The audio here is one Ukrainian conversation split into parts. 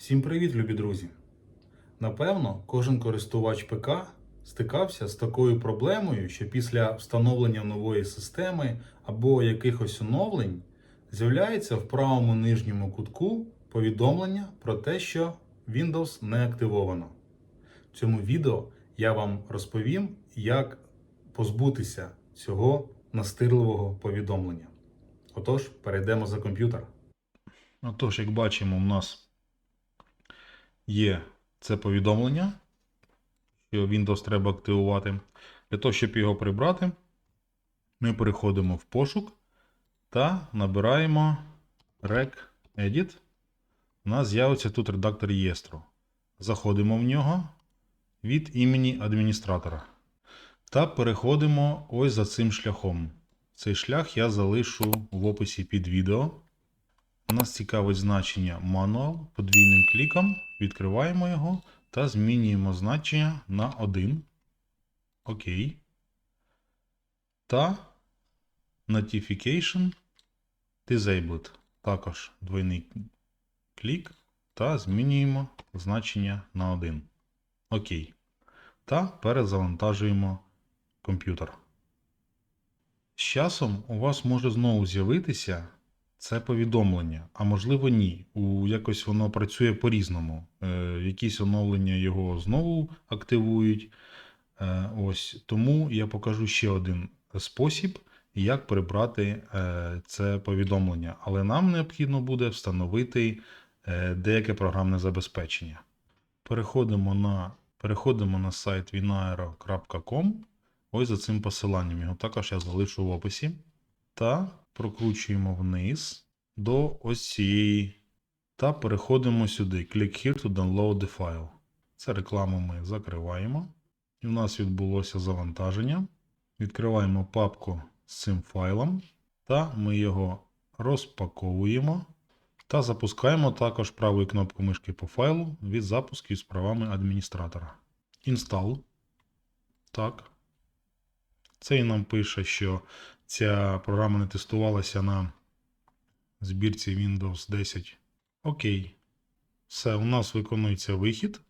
Всім привіт, любі друзі! Напевно, кожен користувач ПК стикався з такою проблемою, що після встановлення нової системи або якихось оновлень з'являється в правому нижньому кутку повідомлення про те, що Windows не активовано. В цьому відео я вам розповім, як позбутися цього настирливого повідомлення. Отож, перейдемо за комп'ютер. Отож, як бачимо, у нас є це повідомлення, що Windows треба активувати. Для того, щоб його прибрати, ми переходимо в пошук та набираємо rec-edit. У нас з'явиться тут редактор реєстру. Заходимо в нього від імені адміністратора. Та переходимо ось за цим шляхом. Цей шлях я залишу в описі під відео. Нас цікавить значення мануал. Подвійним кліком відкриваємо його та змінюємо значення на 1. Окей. Та Notification Disabled. Також двойний клік та змінюємо значення на 1. Окей. Та перезавантажуємо комп'ютер. З часом у вас може знову з'явитися це повідомлення, а можливо ні. У якось воно працює по-різному. Е, якісь оновлення його знову активують. Е, ось тому я покажу ще один спосіб, як прибрати е, це повідомлення. Але нам необхідно буде встановити е, деяке програмне забезпечення. Переходимо на, переходимо на сайт vinaero.com. Ось за цим посиланням. Його також я залишу в описі. Та прокручуємо вниз до ось цієї. Та переходимо сюди. Click here to download the file. Це рекламу ми закриваємо. І в нас відбулося завантаження. Відкриваємо папку з цим файлом. Та ми його розпаковуємо. Та запускаємо також правою кнопкою мишки по файлу від запуску з правами адміністратора. Install. Так. Цей нам пише, що ця програма не тестувалася на збірці Windows 10. Окей. Все, у нас виконується вихід.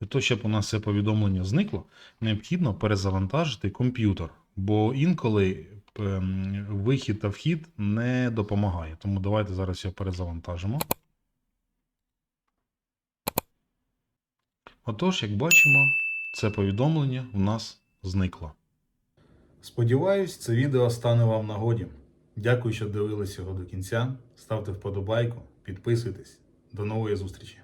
Для того, щоб у нас це повідомлення зникло, необхідно перезавантажити комп'ютер. Бо інколи ем, вихід та вхід не допомагає. Тому давайте зараз його перезавантажимо. Отож, як бачимо, це повідомлення у нас зникло. Сподіваюсь, це відео стане вам нагоді. Дякую, що дивились його до кінця. Ставте вподобайку, підписуйтесь. До нової зустрічі!